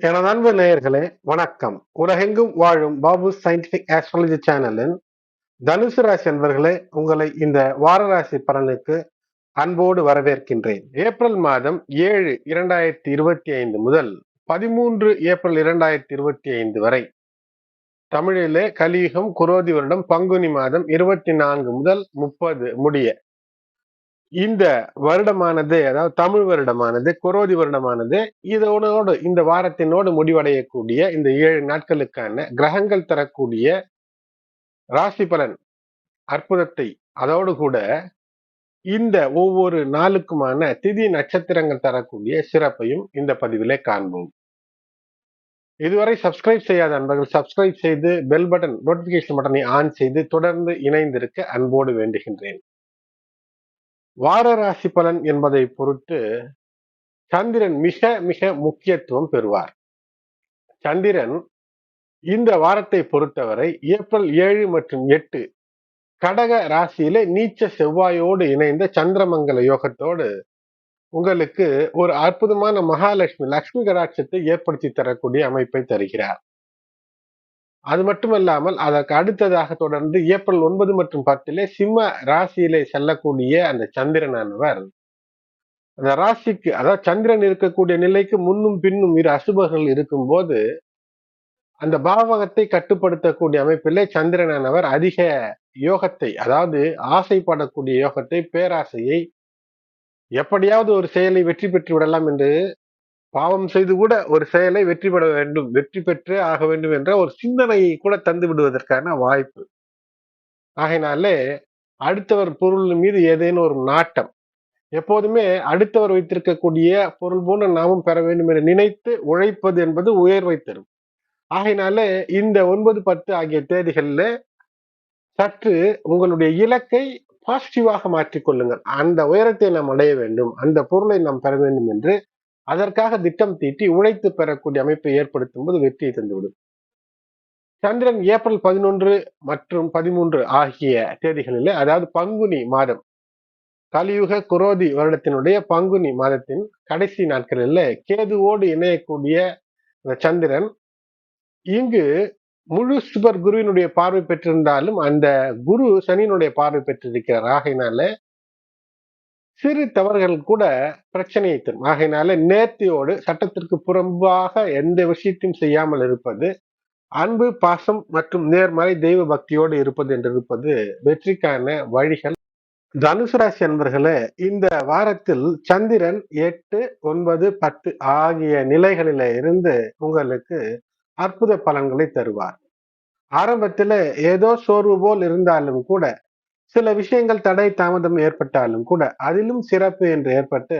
எனது அன்பு நேயர்களே வணக்கம். உலகெங்கும் வாழும் பாபு சயின்டிபிக் ஆஸ்ட்ராலஜி சேனலின் தனுசு ராசி அன்பர்களே உங்களை இந்த வார ராசி பலனுக்கு அன்போடு வரவேற்கின்றேன். ஏப்ரல் மாதம் ஏழு இரண்டாயிரத்தி இருபத்தி ஐந்து முதல் பதிமூன்று ஏப்ரல் இரண்டாயிரத்தி இருபத்தி ஐந்து வரை தமிழிலே கலியுகம் குரோதி வருடம் பங்குனி மாதம் இருபத்தி நான்கு முதல் முப்பது முடிய இந்த வருடமானது அதாவது தமிழ் வருடமானது குரோதி வருடமானது இதோடு இந்த வாரத்தினோடு முடிவடையக்கூடிய இந்த ஏழு நாட்களுக்கான கிரகங்கள் தரக்கூடிய ராசி பலன் அற்புதத்தை அதோடு கூட இந்த ஒவ்வொரு நாளுக்குமான திதி நட்சத்திரங்கள் தரக்கூடிய சிறப்பையும் இந்த பதிவிலே காண்போம். இதுவரை சப்ஸ்கிரைப் செய்யாத அன்பர்கள் சப்ஸ்கிரைப் செய்து பெல் பட்டன் நோட்டிபிகேஷன் பட்டனை ஆன் செய்து தொடர்ந்து இணைந்திருக்க அன்போடு வேண்டுகின்றேன். வார ராசி பலன் என்பதை பொறுத்து சந்திரன் மிக மிக முக்கியத்துவம் பெறுவார். சந்திரன் இந்த வாரத்தை பொறுத்தவரை ஏப்ரல் ஏழு மற்றும் எட்டு கடக ராசியில நீச்ச செவ்வாயோடு இணைந்த சந்திரமங்கல யோகத்தோடு உங்களுக்கு ஒரு அற்புதமான மகாலட்சுமி லக்ஷ்மி கடாட்சத்தை ஏற்படுத்தி தரக்கூடிய அமைப்பை தருகிறார். அது மட்டுமல்லாமல் அதற்கு அடுத்ததாக தொடர்ந்து ஏப்ரல் ஒன்பது மற்றும் பத்திலே சிம்ம ராசியிலே செல்லக்கூடிய அந்த சந்திரனானவர். அந்த ராசிக்கு அதாவது சந்திரன் இருக்கக்கூடிய நிலைக்கு முன்னும் பின்னும் இரு அசுபர்கள் இருக்கும்போது அந்த பாவகத்தை கட்டுப்படுத்தக்கூடிய அமைப்பிலே சந்திரனானவர் அதிக யோகத்தை அதாவது ஆசைப்படக்கூடிய யோகத்தை பேராசையை எப்படியாவது ஒரு செயலை வெற்றி பெற்று விடலாம் என்று பாவம் செய்து கூட ஒரு செயலை வெற்றி பெற வேண்டும் வெற்றி பெற்றே ஆக வேண்டும் என்ற ஒரு சிந்தனையை கூட தந்து விடுவதற்கான வாய்ப்பு. ஆகையினாலே அடுத்தவர் பொருள் மீது ஏதேனும் ஒரு நாட்டம் எப்போதுமே அடுத்தவர் வைத்திருக்கக்கூடிய பொருள் போல நாமும் பெற வேண்டும் என்று நினைத்து உழைப்பது என்பது உயர்வை தரும். ஆகையினாலே இந்த ஒன்பது பத்து ஆகிய தேதிகளில் சற்று உங்களுடைய இலக்கை பாசிட்டிவாக மாற்றிக்கொள்ளுங்கள் அந்த உயரத்தை நாம் அடைய வேண்டும் அந்த பொருளை நாம் பெற வேண்டும் என்று அதற்காக திட்டம் தீட்டி உழைத்து பெறக்கூடிய அமைப்பை ஏற்படுத்தும் போது வெற்றியை தந்துவிடும். சந்திரன் ஏப்ரல் பதினொன்று மற்றும் பதிமூன்று ஆகிய தேதிகளில் அதாவது பங்குனி மாதம் கலியுக குரோதி வருடத்தினுடைய பங்குனி மாதத்தின் கடைசி நாட்களில் கேதுவோடு இணையக்கூடிய சந்திரன் இங்கு முழு சுபர் குருவினுடைய பார்வை பெற்றிருந்தாலும் அந்த குரு சனியினுடைய பார்வை பெற்றிருக்கிறார். ஆகையினால சிறு தவறுகள் கூட பிரச்சனையை தரும். ஆகையினால நேர்த்தியோடு சட்டத்திற்கு புறம்பாக எந்த விஷயத்தையும் செய்யாமல் இருப்பது அன்பு பாசம் மற்றும் நேர்மறை தெய்வ பக்தியோடு இருப்பது என்று இருப்பது வெற்றிக்கான வழிகள். தனுசு ராசி அன்பர்களே இந்த வாரத்தில் சந்திரன் எட்டு ஒன்பது பத்து ஆகிய நிலைகளில இருந்து உங்களுக்கு அற்புத பலன்களை தருவார். ஆரம்பத்தில் ஏதோ சோர்வு போல் இருந்தாலும் கூட சில விஷயங்கள் தடை தாமதம் ஏற்பட்டாலும் கூட அதிலும் சிறப்பு என்று ஏற்பட்டு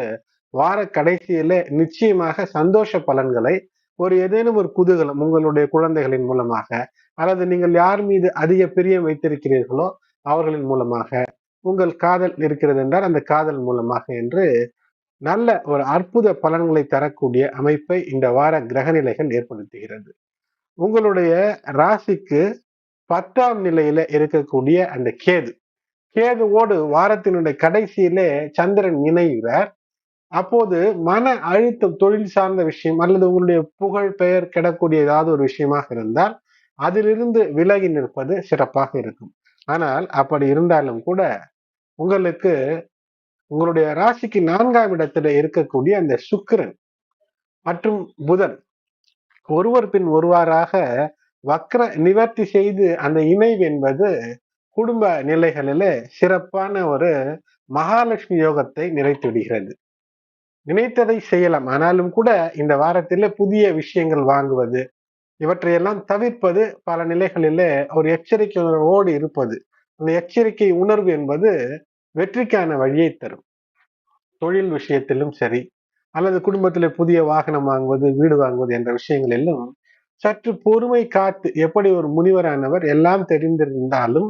வார கடைசியில நிச்சயமாக சந்தோஷ பலன்களை ஒரு ஏதேனும் ஒரு குதூகலம் உங்களுடைய குழந்தைகளின் மூலமாக அல்லது நீங்கள் யார் மீது அதிக பிரியம் வைத்திருக்கிறீர்களோ அவர்களின் மூலமாக உங்கள் காதல் இருக்கிறது என்றால் அந்த காதல் மூலமாக என்று நல்ல ஒரு அற்புத பலன்களை தரக்கூடிய அமைப்பை இந்த வார கிரகநிலைகள் ஏற்படுத்துகிறது. உங்களுடைய ராசிக்கு பத்தாம் நிலையில இருக்கக்கூடிய அந்த கேது. கேதுவோடு வாரத்தினுடைய கடைசியிலே சந்திரன் இணைகிறார். அப்போது மன அழுத்தம் தொழில் சார்ந்த விஷயம் அல்லது உங்களுடைய புகழ் பெயர் கிடக்கூடிய ஏதாவது ஒரு விஷயமாக இருந்தால் அதிலிருந்து விலகி நிற்பது சிறப்பாக இருக்கும். ஆனால் அப்படி இருந்தாலும் கூட உங்களுக்கு உங்களுடைய ராசிக்கு நான்காம் இடத்துல இருக்கக்கூடிய அந்த சுக்கிரன் மற்றும் புதன் ஒருவர் பின் ஒருவாறாக வக்ர நிவர்த்தி செய்து அந்த இணைவு என்பது குடும்ப நிலைகளில சிறப்பான ஒரு மகாலட்சுமி யோகத்தை நிறைத்து விடுகிறது நினைத்ததை செய்யலாம். ஆனாலும் கூட இந்த வாரத்தில புதிய விஷயங்கள் வாங்குவது இவற்றையெல்லாம் தவிர்ப்பது பல நிலைகளிலே ஒரு எச்சரிக்கை உணர்வோடு இருப்பது அந்த எச்சரிக்கை உணர்வு என்பது வெற்றிக்கான வழியை தரும். தொழில் விஷயத்திலும் சரி அல்லது குடும்பத்திலே புதிய வாகனம் வாங்குவது வீடு வாங்குவது என்ற விஷயங்களிலும் சற்று பொறுமை காத்து எப்படி ஒரு முனிவரானவர் எல்லாம் தெரிந்திருந்தாலும்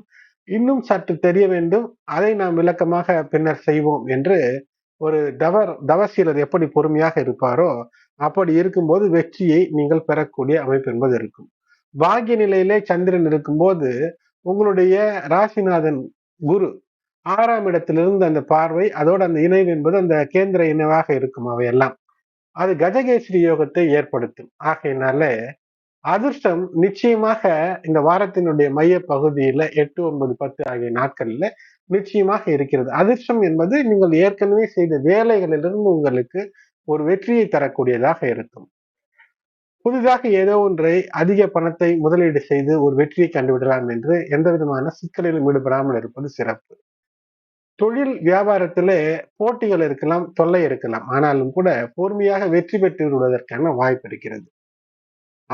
இன்னும் சற்று தெரிய வேண்டும். அதை நாம் விளக்கமாக பின்னர் செய்வோம் என்று ஒரு தவர் தவசீலர் எப்படி பொறுமையாக இருப்பாரோ அப்படி இருக்கும்போது வெற்றியை நீங்கள் பெறக்கூடிய அமைப்பு என்பது இருக்கும். பாகிய நிலையிலே சந்திரன் இருக்கும்போது உங்களுடைய ராசிநாதன் குரு ஆறாம் இடத்திலிருந்து அந்த பார்வை அதோட அந்த இணைவு என்பது அந்த கேந்திர இணைவாக இருக்கும் அவையெல்லாம். அது கஜகேசரி யோகத்தை ஏற்படுத்தும். ஆகையினால அதிர்ஷ்டம் நிச்சயமாக இந்த வாரத்தினுடைய மைய பகுதியில எட்டு ஒன்பது பத்து ஆகிய நாட்கள்ல நிச்சயமாக இருக்கிறது. அதிர்ஷ்டம் என்பது நீங்கள் ஏற்கனவே செய்த வேலைகளிலிருந்து உங்களுக்கு ஒரு வெற்றியை தரக்கூடியதாக இருக்கும். புதிதாக ஏதோ ஒன்றை அதிக பணத்தை முதலீடு செய்து ஒரு வெற்றியை கண்டுவிடலாம் என்று எந்த விதமான சிக்கலிலும் ஈடுபடாமல் இருப்பது சிறப்பு. தொழில் வியாபாரத்திலே போட்டிகள் இருக்கலாம் தொல்லை இருக்கலாம். ஆனாலும் கூட பொறுமையாக வெற்றி பெற்று விடுவதற்கான வாய்ப்பு இருக்கிறது.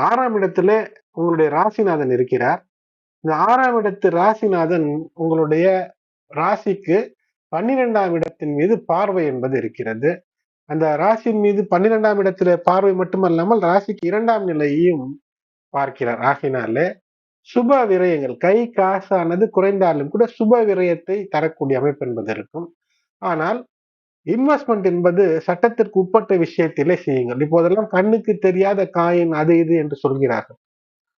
ஆறாம் இடத்துல உங்களுடைய ராசிநாதன் இருக்கிறார். இந்த ஆறாம் இடத்து ராசிநாதன் உங்களுடைய ராசிக்கு பன்னிரெண்டாம் இடத்தின் மீது பார்வை என்பது இருக்கிறது. அந்த ராசியின் மீது பன்னிரெண்டாம் இடத்துல பார்வை மட்டுமல்லாமல் ராசிக்கு இரண்டாம் நிலையையும் பார்க்கிறார். ஆகினாலே சுப விரயங்கள் கை காசானது குறைந்தாலும் கூட சுப விரயத்தை தரக்கூடிய அமைப்பு என்பது இருக்கும். ஆனால் இன்வெஸ்ட்மெண்ட் என்பது சட்டத்திற்கு உட்பட்ட விஷயத்திலே செய்யுங்கள். இப்போதெல்லாம் கண்ணுக்கு தெரியாத காயின் அது இது என்று சொல்கிறார்கள்.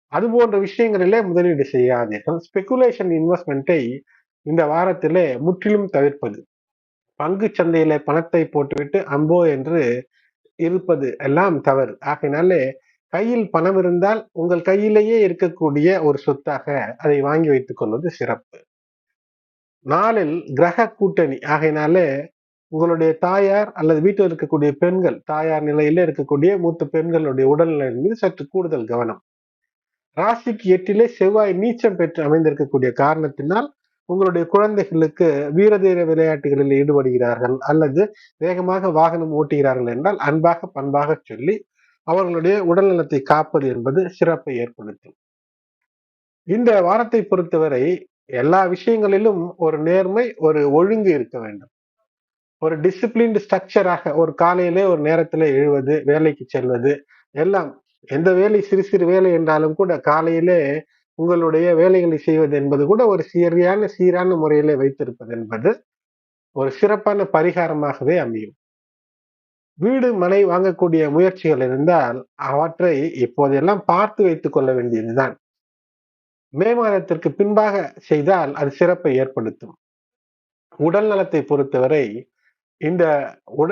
அது போன்ற விஷயங்களிலே முதலீடு செய்யாதீர்கள். ஸ்பெகுலேஷன் இன்வெஸ்ட்மெண்ட்டை இந்த வாரத்திலே முற்றிலும் தவிர்ப்பது. பங்கு சந்தையில பணத்தை போட்டுவிட்டு அம்போ என்று இருப்பது எல்லாம் தவறு. ஆகையினாலே கையில் பணம் இருந்தால் உங்கள் கையிலேயே இருக்கக்கூடிய ஒரு சொத்தாக அதை வாங்கி வைத்துக் கொள்வது சிறப்பு. நாளில் கிரக கூட்டணி. ஆகையினாலே உங்களுடைய தாயார் அல்லது வீட்டில் இருக்கக்கூடிய பெண்கள் தாயார் நிலையில இருக்கக்கூடிய மூத்த பெண்களுடைய உடல்நிலை மீது சற்று கூடுதல் கவனம். ராசிக்கு எட்டிலே செவ்வாய் நீச்சம் பெற்று அமைந்திருக்கக்கூடிய காரணத்தினால் உங்களுடைய குழந்தைகளுக்கு வீரதீர விளையாட்டுகளில் ஈடுபடுகிறார்கள் அல்லது வேகமாக வாகனம் ஓட்டுகிறார்கள் என்றால் அன்பாக பண்பாக சொல்லி அவர்களுடைய உடல்நலத்தை காப்பது என்பது சிறப்பை ஏற்படுத்தும். இந்த வாரத்தை பொறுத்தவரை எல்லா விஷயங்களிலும் ஒரு நேர்மை ஒரு ஒழுங்கு இருக்க வேண்டும். ஒரு டிசிப்ளின்டு ஸ்ட்ரக்சராக ஒரு காலையிலே ஒரு நேரத்துல எழுவது வேலைக்கு செல்வது எல்லாம் எந்த வேலை சிறு சிறு வேலை என்றாலும் கூட காலையிலே உங்களுடைய வேலைகளை செய்வது என்பது கூட ஒரு சரியான சீரான முறையிலே வைத்திருப்பது என்பது ஒரு சிறப்பான பரிகாரமாகவே அமையும். வீடு மனை வாங்கக்கூடிய முயற்சிகள் இருந்தால் அவற்றை இப்போதெல்லாம் பார்த்து வைத்துக் கொள்ள வேண்டியதுதான். மே மாதத்திற்கு பின்பாக செய்தால் அது சிறப்பை ஏற்படுத்தும். உடல் நலத்தை பொறுத்தவரை இந்த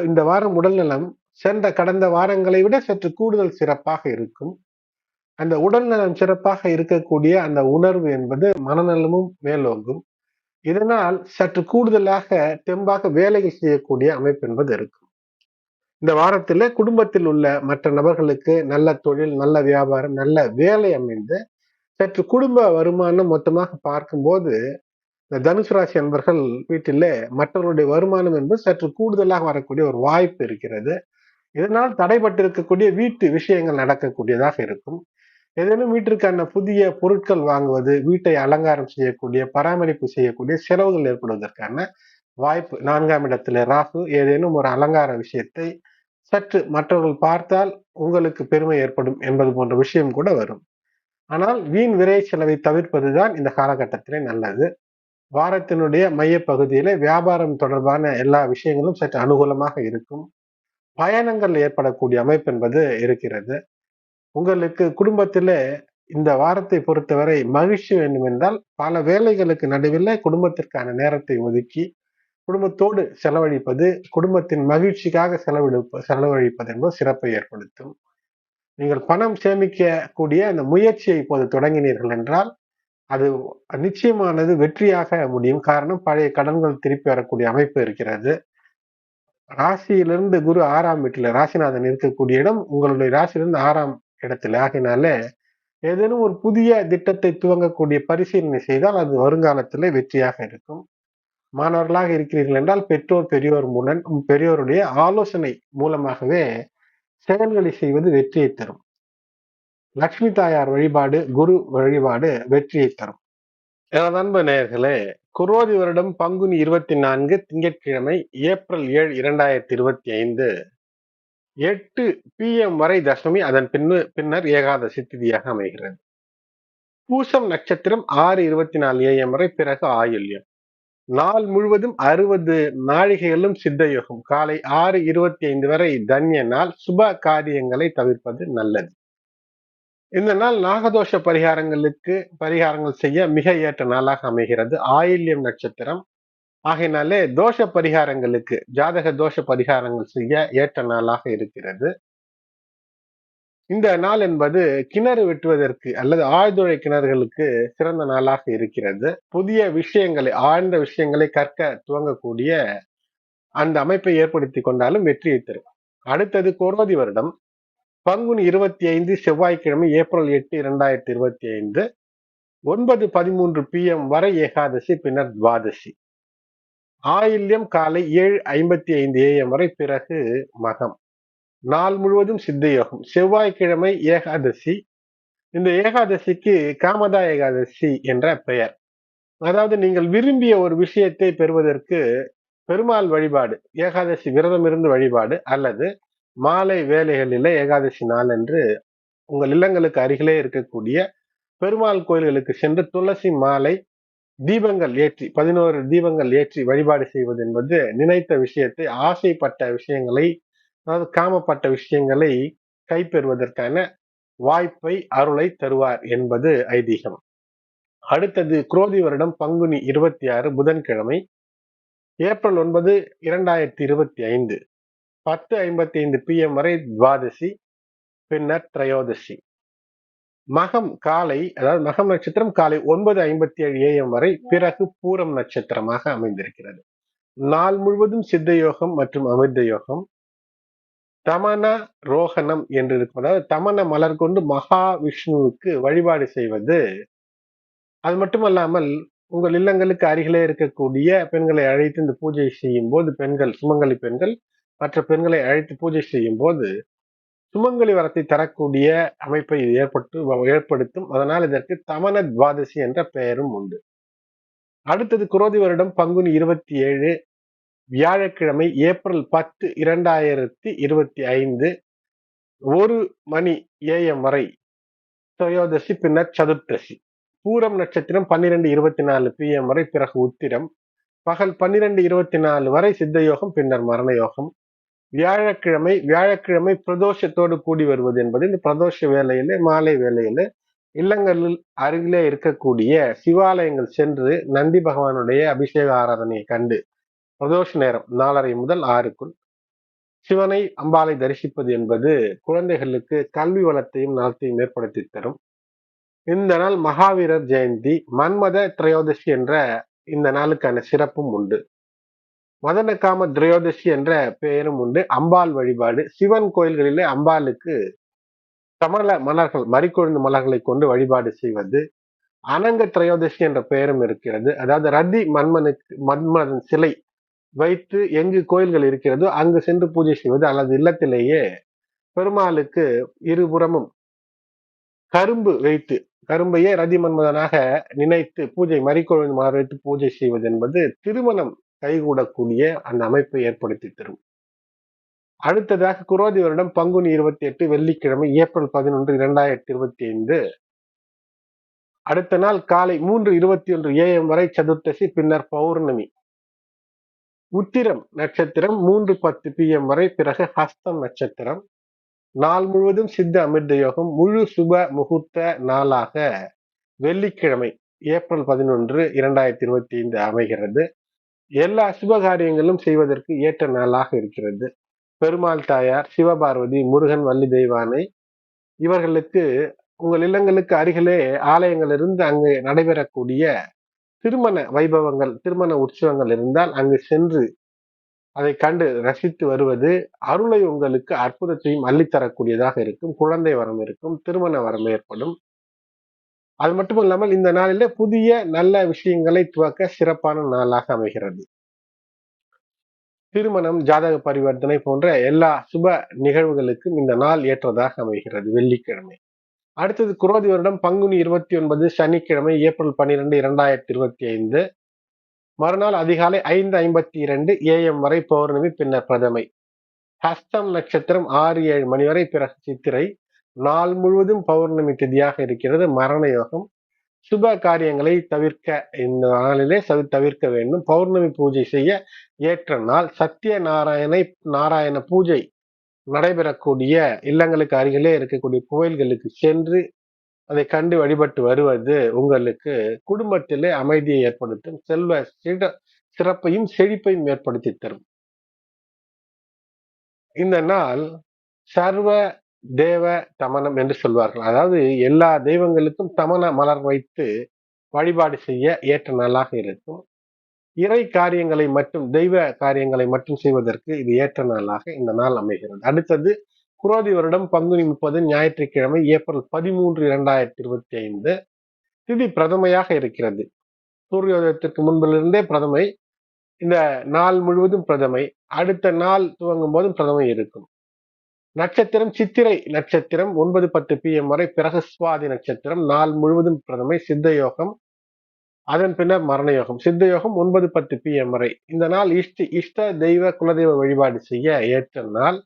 இந்த வாரம் உடல் நலம் சென்ற கடந்த வாரங்களை விட சற்று கூடுதல் சிறப்பாக இருக்கும். அந்த உடல் நலம் சிறப்பாக இருக்கக்கூடிய அந்த உணர்வு என்பது மனநலமும் மேலோங்கும். இதனால் சற்று கூடுதலாக தெம்பாக வேலைகள் செய்யக்கூடிய அமைப்பு என்பது இருக்கும். இந்த வாரத்தில் குடும்பத்தில் உள்ள மற்ற நபர்களுக்கு நல்ல தொழில் நல்ல வியாபாரம் நல்ல வேலை அமைந்து சற்று குடும்ப வருமானம் மொத்தமாக பார்க்கும்போது இந்த தனுசு ராசி அன்பர்கள் வீட்டிலே மற்றவருடைய வருமானம் என்பது சற்று கூடுதலாக வரக்கூடிய ஒரு வாய்ப்பு இருக்கிறது. இதனால் தடைபட்டிருக்கக்கூடிய வீட்டு விஷயங்கள் நடக்கக்கூடியதாக இருக்கும். ஏதேனும் வீட்டிற்கான புதிய பொருட்கள் வாங்குவது வீட்டை அலங்காரம் செய்யக்கூடிய பராமரிப்பு செய்யக்கூடிய செலவுகள் ஏற்படுவதற்கான வாய்ப்பு. நான்காம் இடத்துல ராகு ஏதேனும் ஒரு அலங்கார விஷயத்தை சற்று மற்றவர்கள் பார்த்தால் உங்களுக்கு பெருமை ஏற்படும் என்பது போன்ற விஷயம் கூட வரும். ஆனால் வீண் விரை செலவை தவிர்ப்பதுதான் இந்த காலகட்டத்திலே நல்லது. வாரத்தினுடைய மைய பகுதியில வியாபாரம் தொடர்பான எல்லா விஷயங்களும் சற்று அனுகூலமாக இருக்கும். பயணங்கள் ஏற்படக்கூடிய அமைப்பு என்பது இருக்கிறது. உங்களுக்கு குடும்பத்தில இந்த வாரத்தை பொறுத்தவரை மகிழ்ச்சி வேண்டும் என்றால் பல வேலைகளுக்கு நடுவில் குடும்பத்திற்கான நேரத்தை ஒதுக்கி குடும்பத்தோடு செலவழிப்பது குடும்பத்தின் மகிழ்ச்சிக்காக செலவழிப்ப செலவழிப்பது என்பது சிறப்பை ஏற்படுத்தும். நீங்கள் பணம் சேமிக்கக்கூடிய அந்த முயற்சியை இப்போது தொடங்கினீர்கள் என்றால் அது நிச்சயமானது வெற்றியாக முடியும். காரணம் பழைய கடன்கள் திருப்பி வரக்கூடிய அமைப்பு இருக்கிறது. ராசியிலிருந்து குரு ஆறாம் வீட்டுல ராசிநாதன் இருக்கக்கூடிய இடம் உங்களுடைய ராசியிலிருந்து ஆறாம் இடத்துல. ஆகினால ஏதேனும் ஒரு புதிய திட்டத்தை துவங்கக்கூடிய பரிசீலனை செய்தால் அது வருங்காலத்தில் வெற்றியாக இருக்கும். மாணவர்களாக இருக்கிறீர்கள் என்றால் பெற்றோர் பெரியோர் மூலம் பெரியோருடைய ஆலோசனை மூலமாகவே செயல்களை செய்வது வெற்றியை தரும். லக்ஷ்மி தாயார் வழிபாடு குரு வழிபாடு வெற்றியை தரும். எனது அன்பு நேயர்களே குரோதி வருடம் பங்குனி இருபத்தி நான்கு திங்கட்கிழமை ஏப்ரல் ஏழு இரண்டாயிரத்தி இருபத்தி ஐந்து எட்டு பி எம் வரை தசமி அதன் பின்னு பின்னர் ஏகாதசி திதியாக அமைகிறது. பூசம் நட்சத்திரம் ஆறு இருபத்தி நாலு ஏஎம் வரை பிறகு ஆயுள்யம். நாள் முழுவதும் அறுபது நாழிகைகளும் சித்தயோகம். காலை ஆறு இருபத்தி ஐந்து வரை தன்ய நாள். சுப காரியங்களை தவிர்ப்பது நல்லது. இந்த நாள் நாகதோஷ பரிகாரங்களுக்கு பரிகாரங்கள் செய்ய மிக ஏற்ற நாளாக அமைகிறது. ஆயில்யம் நட்சத்திரம். ஆகையினாலே தோஷ பரிகாரங்களுக்கு ஜாதக தோஷ பரிகாரங்கள் செய்ய ஏற்ற நாளாக இருக்கிறது. இந்த நாள் என்பது கிணறு வெட்டுவதற்கு அல்லது ஆழ்துறை கிணறுகளுக்கு சிறந்த நாளாக இருக்கிறது. புதிய விஷயங்களை ஆழ்ந்த விஷயங்களை கற்க துவங்கக்கூடிய அந்த அமைப்பை ஏற்படுத்தி கொண்டாலும் வெற்றியை தரும். அடுத்தது கோரோதி வருடம். பங்குனி இருபத்தி ஐந்து செவ்வாய்க்கிழமை ஏப்ரல் எட்டு இரண்டாயிரத்தி இருபத்தி ஐந்து ஒன்பது பதிமூன்று பிஎம் வரை ஏகாதசி பின்னர் துவாதசி. ஆயில்யம் காலை ஏழு ஐம்பத்தி ஐந்து ஏஎம் வரை பிறகு மகம். நாள் முழுவதும் சித்தயோகம். செவ்வாய்க்கிழமை ஏகாதசி. இந்த ஏகாதசிக்கு காமதா ஏகாதசி என்ற பெயர். அதாவது நீங்கள் விரும்பிய ஒரு விஷயத்தை பெறுவதற்கு பெருமாள் வழிபாடு ஏகாதசி விரதம் இருந்து வழிபாடு அல்லது மாலை வேலைகளில் ஏகாதசி நாள் என்று உங்கள் இல்லங்களுக்கு அருகிலே இருக்கக்கூடிய பெருமாள் கோயில்களுக்கு சென்று துளசி மாலை தீபங்கள் ஏற்றி பதினோரு தீபங்கள் ஏற்றி வழிபாடு செய்வது என்பது நினைத்த விஷயத்தை ஆசைப்பட்ட விஷயங்களை அதாவது காமப்பட்ட விஷயங்களை கைப்பெறுவதற்கான வாய்ப்பை அருளை தருவார் என்பது ஐதீகம். அடுத்தது குரோதி வருடம் பங்குனி இருபத்தி ஆறு புதன்கிழமை ஏப்ரல் ஒன்பது இரண்டாயிரத்தி இருபத்தி ஐந்து. பத்து ஐம்பத்தி ஐந்து பிஎம் வரை துவாதசி பின்னர் திரையோதசி. மகம் காலை அதாவது மகம் நட்சத்திரம் காலை ஒன்பது ஐம்பத்தி ஏழு ஏஎம் வரை பிறகு பூரம் நட்சத்திரமாக அமைந்திருக்கிறது. நாள் முழுவதும் சித்த யோகம் மற்றும் அமிர்த யோகம். தமன ரோகணம் என்று இருக்கும் அதாவது தமன மலர் கொண்டு மகாவிஷ்ணுவுக்கு வழிபாடு செய்வது. அது மட்டுமல்லாமல் உங்கள் இல்லங்களுக்கு அருகிலே இருக்கக்கூடிய பெண்களை அழைத்து இந்த பூஜை செய்யும் போது பெண்கள் சுமங்கலி பெண்கள் மற்ற பெண்களை அழைத்து பூஜை செய்யும் போது சுமங்கலி வரத்தை தரக்கூடிய அமைப்பை ஏற்பட்டு ஏற்படுத்தும். அதனால் இதற்கு தமன துவாதசி என்ற பெயரும் உண்டு. அடுத்தது குரோதி வருடம் பங்குனி இருபத்தி ஏழு வியாழக்கிழமை ஏப்ரல் பத்து இரண்டாயிரத்தி இருபத்தி ஐந்து ஒரு மணி ஏஎம் வரை திரையோதசி பின்னர் சதுர்த்தசி. பூரம் நட்சத்திரம் பன்னிரெண்டு இருபத்தி நாலு பிஎம் வரை பிறகு உத்திரம். பகல் பன்னிரெண்டு இருபத்தி நாலு வரை சித்த யோகம் பின்னர் மரண யோகம். வியாழக்கிழமை வியாழக்கிழமை பிரதோஷத்தோடு கூடி வருவது என்பது இந்த பிரதோஷ வேலையில மாலை வேலையில இல்லங்களில் அருகிலே இருக்கக்கூடிய சிவாலயங்கள் சென்று நந்தி பகவானுடைய அபிஷேக ஆராதனையை கண்டு பிரதோஷ நேரம் நாலரை முதல் ஆறுக்குள் சிவனை அம்பாலை தரிசிப்பது என்பது குழந்தைகளுக்கு கல்வி வளத்தையும் நலத்தையும் ஏற்படுத்தி தரும். இந்த நாள் மகாவீரர் ஜெயந்தி மன்மத திரையோதசி என்ற இந்த நாளுக்கான சிறப்பும் உண்டு. மதனக்காம திரையோதசி என்ற பெயரும் உண்டு. அம்பாள் வழிபாடு. சிவன் கோயில்களிலே அம்பாளுக்கு சமல மலர்கள் மறிக்கொழுந்து மலர்களை கொண்டு வழிபாடு செய்வது. அனங்க திரையோதசி என்ற பெயரும் இருக்கிறது. அதாவது ரதி மன்மனுக்கு மன்மதன் சிலை வைத்து எங்கு கோயில்கள் இருக்கிறதோ அங்கு சென்று பூஜை செய்வது அல்லது இல்லத்திலேயே பெருமாளுக்கு இருபுறமும் கரும்பு வைத்து கரும்பையே ரதி மன்மதனாக நினைத்து பூஜை மறிக்கொழுந்து மலர் வைத்து பூஜை செய்வது என்பது திருமணம் கைகூடக்கூடிய அந்த அமைப்பை ஏற்படுத்தி தரும். அடுத்ததாக குரோதி வருடம் பங்குனி இருபத்தி எட்டு வெள்ளிக்கிழமை ஏப்ரல் பதினொன்று இரண்டாயிரத்தி இருபத்தி ஐந்து அடுத்த நாள் காலை மூன்று இருபத்தி ஒன்று ஏஎம் வரை சதுர்த்தசி பின்னர் பௌர்ணமி. உத்திரம் நட்சத்திரம் மூன்று பத்து பிஎம் வரை பிறகு ஹஸ்தம் நட்சத்திரம். நாள் முழுவதும் சித்த அமிர்த யோகம் முழு சுப முகூர்த்த நாளாக வெள்ளிக்கிழமை ஏப்ரல் பதினொன்று இரண்டாயிரத்தி இருபத்தி ஐந்து அமைகிறது. எல்லா சுபகாரியங்களும் செய்வதற்கு ஏற்ற நாளாக இருக்கிறது. பெருமாள் தாயார் சிவபார்வதி முருகன் வள்ளி தெய்வானை இவர்களுக்கு உங்கள் இல்லங்களுக்கு அருகிலே ஆலயங்களிலிருந்து அங்கு நடைபெறக்கூடிய திருமண வைபவங்கள் திருமண உற்சவங்கள் இருந்தால் அங்கு சென்று அதை கண்டு ரசித்து வருவது அருளை உங்களுக்கு அற்புதத்தையும் அள்ளித்தரக்கூடியதாக இருக்கும். குழந்தை வரம் இருக்கும் திருமண வரம் ஏற்படும். அது மட்டும் இல்லாமல் இந்த நாளில புதிய நல்ல விஷயங்களை துவக்க சிறப்பான நாளாக அமைகிறது. திருமணம் ஜாதக பரிவர்த்தனை போன்ற எல்லா சுப நிகழ்வுகளுக்கும் இந்த நாள் ஏற்றதாக அமைகிறது வெள்ளிக்கிழமை. அடுத்தது குரோதி வருடம் பங்குனி இருபத்தி ஒன்பது சனிக்கிழமை ஏப்ரல் பன்னிரெண்டு இரண்டாயிரத்தி இருபத்தி ஐந்து மறுநாள் அதிகாலை ஐந்து ஐம்பத்தி இரண்டு ஏஎம் வரை பௌர்ணமி பின்னர் பிரதமை. ஹஸ்தம் நட்சத்திரம் ஆறு ஏழு மணி வரை பிறகு சித்திரை. நாள் முழுவதும் பௌர்ணமி திதியாக இருக்கிறது மரண யோகம். சுப காரியங்களை தவிர்க்க இந்த நாளிலே தவிர்க்க வேண்டும். பௌர்ணமி பூஜை செய்ய ஏற்ற நாள் சத்திய நாராயணை நாராயண பூஜை நடைபெறக்கூடிய இல்லங்களுக்கு அருகிலே இருக்கக்கூடிய கோயில்களுக்கு சென்று அதை கண்டு வழிபட்டு வருவது உங்களுக்கு குடும்பத்திலே அமைதியை ஏற்படுத்தும் செல்வ சிறப்பையும் செழிப்பையும் ஏற்படுத்தி தரும். இந்த நாள் சர்வ தேவ தமனம் என்று சொல்வார்கள். அதாவது எல்லா தெய்வங்களுக்கும் தமன மலர் வைத்து வழிபாடு செய்ய ஏற்ற நாளாக இருக்கும். இறை காரியங்களை மட்டும் தெய்வ காரியங்களை மட்டும் செய்வதற்கு இது ஏற்ற நாளாக இந்த நாள் அமைகிறது. அடுத்தது குரோதி வருடம் பங்குனி முப்பது ஞாயிற்றுக்கிழமை ஏப்ரல் பதிமூன்று இரண்டாயிரத்தி இருபத்தி ஐந்து திதி பிரதமையாக இருக்கிறது. சூரியோதயத்திற்கு முன்பிலிருந்தே பிரதமை இந்த நாள் முழுவதும் பிரதமை. அடுத்த நாள் துவங்கும் போதும் பிரதமை இருக்கும். நட்சத்திரம் சித்திரை நட்சத்திரம் ஒன்பது பத்து பி எம் வரை பிறகு சுவாதி நட்சத்திரம். நாள் முழுவதும் பிரதமை சித்த யோகம் அதன் பின்னர் மரண யோகம் சித்த யோகம் ஒன்பது பத்து பி எம் வரை. இந்த நாள் இஷ்ட இஷ்ட தெய்வ குலதெய்வ வழிபாடு செய்ய ஏற்ற நாள்.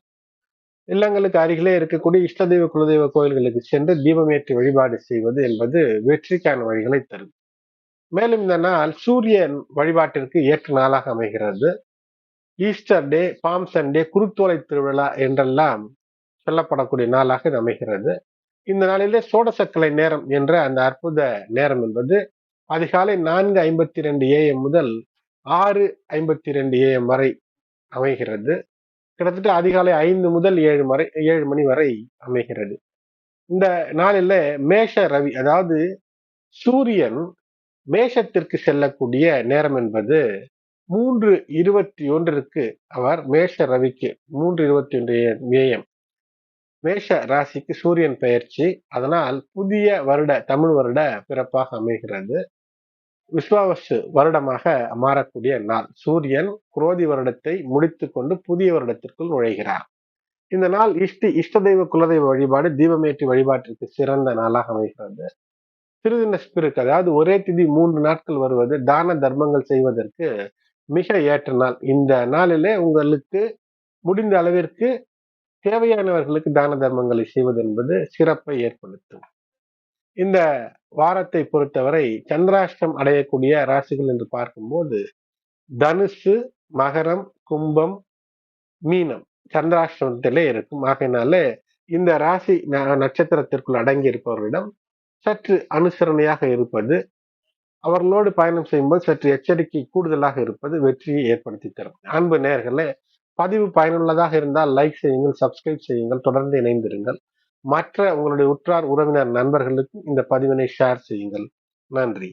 இல்லங்களுக்கு அருகிலே இருக்கக்கூடிய இஷ்ட தெய்வ குலதெய்வ கோயில்களுக்கு சென்று தீபமேற்றி வழிபாடு செய்வது என்பது வெற்றிக்கான வழிகளை தரும். மேலும் இந்த நாள் சூரியன் வழிபாட்டிற்கு ஏற்ற நாளாக அமைகிறது. ஈஸ்டர் டே பாம் சண்டே குருத்தோலை திருவிழா என்றெல்லாம் சொல்லப்படக்கூடிய நாளாக இது அமைகிறது. இந்த நாளிலே சோடசக்கலை நேரம் என்ற அந்த அற்புத நேரம் என்பது அதிகாலை நான்கு ஐம்பத்தி ரெண்டு ஏஎம் முதல் ஆறு ஐம்பத்தி ரெண்டு ஏஎம் வரை அமைகிறது. கிட்டத்தட்ட அதிகாலை ஐந்து முதல் ஏழு வரை ஏழு மணி வரை அமைகிறது. இந்த நாளில் மேஷ ரவி அதாவது சூரியன் மேஷத்திற்கு செல்லக்கூடிய நேரம் என்பது மூன்று இருபத்தி ஒன்றிற்கு அவர் மேஷ ரவிக்கு மூன்று இருபத்தி ஒன்று ஏஎம். மேஷ ராசிக்கு சூரியன் பெயர்ச்சி. அதனால் புதிய வருட தமிழ் வருட பிறப்பாக அமைகிறது. விஸ்வாவசு வருடமாக மாறக்கூடிய நாள். சூரியன் குரோதி வருடத்தை முடித்து கொண்டு புதிய வருடத்திற்குள் நுழைகிறார். இந்த நாள் இஷ்டி இஷ்ட தெய்வ குலதெய்வ வழிபாடு தீபமேற்றி வழிபாட்டிற்கு சிறந்த நாளாக அமைகிறது. திருதின ஸ்பிரிட் அதாவது ஒரே திதி மூன்று நாட்கள் வருவது தான தர்மங்கள் செய்வதற்கு மிக ஏற்ற நாள். இந்த நாளிலே உங்களுக்கு முடிந்த அளவிற்கு தேவையானவர்களுக்கு தான தர்மங்களை செய்வது என்பது சிறப்பை ஏற்படுத்தும். இந்த வாரத்தை பொறுத்தவரை சந்திராஷ்டம் அடையக்கூடிய ராசிகள் என்று பார்க்கும்போது தனுசு மகரம் கும்பம் மீனம் சந்திராஷ்டமத்திலே இருக்கும். ஆகையினால இந்த ராசி நட்சத்திரத்திற்குள் அடங்கி இருப்பவர்களிடம் சற்று அனுசரணையாக இருப்பது அவர்களோடு பயணம் செய்யும்போது சற்று எச்சரிக்கை கூடுதலாக இருப்பது வெற்றியை ஏற்படுத்தி தரும் அன்பு நேர்களே பதிவு பயனுள்ளதாக இருந்தால் லைக் செய்யுங்கள் சப்ஸ்கிரைப் செய்யுங்கள் தொடர்ந்து இணைந்திருங்கள். மற்ற உங்களுடைய உற்றார் உறவினர் நண்பர்களுக்கும் இந்த பதிவினை ஷேர் செய்யுங்கள். நன்றி.